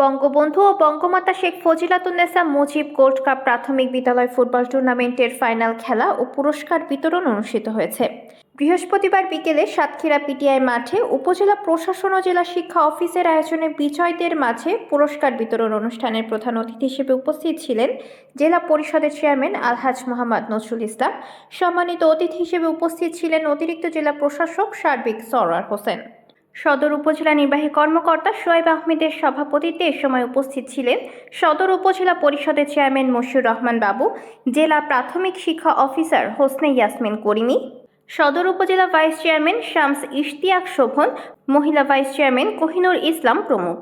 বঙ্গবন্ধু ও Bangamata Sheikh Fazilatunnesa Mujib gold cup প্রাথমিক বিদ্যালয় ফুটবল টুর্নামেন্টের ফাইনাল খেলা ও পুরস্কার বিতরণ অনুষ্ঠিত হয়েছে। বৃহস্পতিবার বিকেলে সাতক্ষীরা পিটিআই মাঠে উপজেলা প্রশাসন ও জেলা শিক্ষা অফিসের আয়োজনে বিজয়দের মাঝে পুরস্কার বিতরণ অনুষ্ঠানের প্রধান অতিথি হিসেবে উপস্থিত ছিলেন জেলা পরিষদের চেয়ারম্যান আলহাজ মোহাম্মদ নজরুল ইসলাম। সম্মানিত অতিথি হিসেবে উপস্থিত ছিলেন অতিরিক্ত জেলা প্রশাসক সার্বিক সরওয়ার হোসেন। সদর উপজেলা নির্বাহী কর্মকর্তা সোয়েব আহমেদের সভাপতিত্বে এ সময় উপস্থিত ছিলেন সদর উপজেলা পরিষদের চেয়ারম্যান মশিউর রহমান বাবু, জেলা প্রাথমিক শিক্ষা অফিসার হোসনে ইয়াসমিন করিমি, সদর উপজেলা ভাইস চেয়ারম্যান শামস ইশতিয়াক শোভন, মহিলা ভাইস চেয়ারম্যান কোহিনুর ইসলাম প্রমুখ।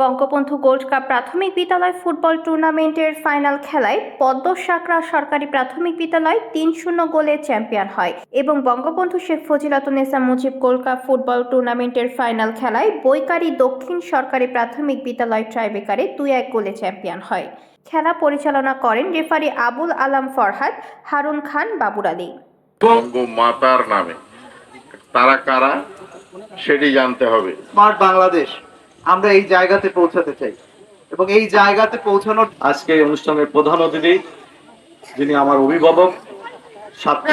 বঙ্গবন্ধু গোল্ড কাপ প্রাথমিক বিদ্যালয় ফুটবল টুর্নামেন্টের ফাইনাল খেলায় পদ্ম সাকরা সরকারি প্রাথমিক বিদ্যালয় তিন শূন্য গোলে চ্যাম্পিয়ন হয় এবং Bangabandhu Sheikh Fazilatunnesa Mujib gold cup football টুর্নামেন্টের ফাইনাল খেলায় বৈকারী দক্ষিণ সরকারি প্রাথমিক বিদ্যালয় ট্রাইবেকারে দুই এক গোলে চ্যাম্পিয়ন হয়। খেলা পরিচালনা করেন রেফারি আবুল আলাম ফরহাদ হারুন খান বাবুর আলী। বঙ্গমাতার নামে। তারা কারা সেটি জানতে হবে। স্মার্ট বাংলাদেশ। আমরা এই জায়গাতে পৌঁছাতে চাই। এবং এই জায়গাতে পৌঁছানোর আজকে অনুষ্ঠানের প্রধান অতিথি, যিনি আমার অভিভাবক ছাত্র